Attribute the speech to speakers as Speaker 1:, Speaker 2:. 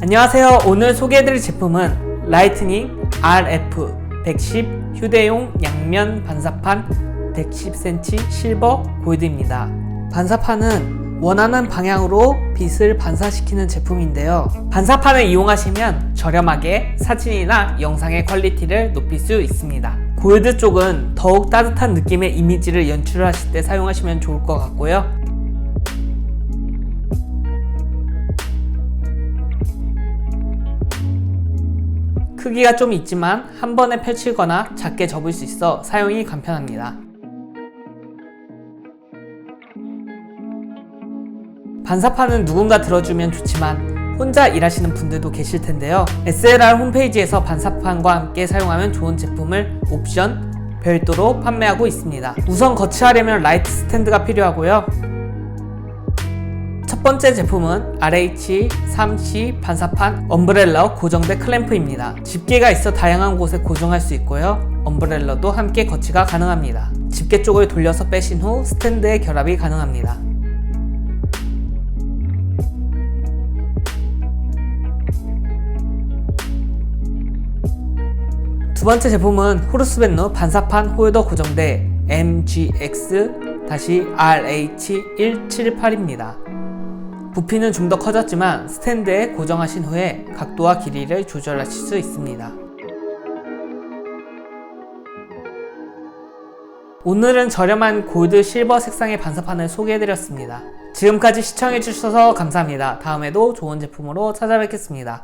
Speaker 1: 안녕하세요. 오늘 소개해드릴 제품은 라이트닝 RF 110 휴대용 양면 반사판 110cm 실버 골드입니다. 반사판은 원하는 방향으로 빛을 반사시키는 제품인데요. 반사판을 이용하시면 저렴하게 사진이나 영상의 퀄리티를 높일 수 있습니다. 골드 쪽은 더욱 따뜻한 느낌의 이미지를 연출하실 때 사용하시면 좋을 것 같고요. 크기가 좀 있지만 한 번에 펼치거나 작게 접을 수 있어 사용이 간편합니다. 반사판은 누군가 들어주면 좋지만 혼자 일하시는 분들도 계실 텐데요. SLR 홈페이지에서 반사판과 함께 사용하면 좋은 제품을 옵션 별도로 판매하고 있습니다. 우선 거치하려면 라이트 스탠드가 필요하고요. 첫 번째 제품은 RH3C 반사판 엄브렐러 고정대 클램프입니다. 집게가 있어 다양한 곳에 고정할 수 있고요. 엄브렐러도 함께 거치가 가능합니다. 집게 쪽을 돌려서 빼신 후 스탠드에 결합이 가능합니다. 두 번째 제품은 호르스벤누 반사판 홀더 고정대 MGX-RH178입니다. 부피는 좀 더 커졌지만 스탠드에 고정하신 후에 각도와 길이를 조절하실 수 있습니다. 오늘은 저렴한 골드 실버 색상의 반사판을 소개해드렸습니다. 지금까지 시청해주셔서 감사합니다. 다음에도 좋은 제품으로 찾아뵙겠습니다.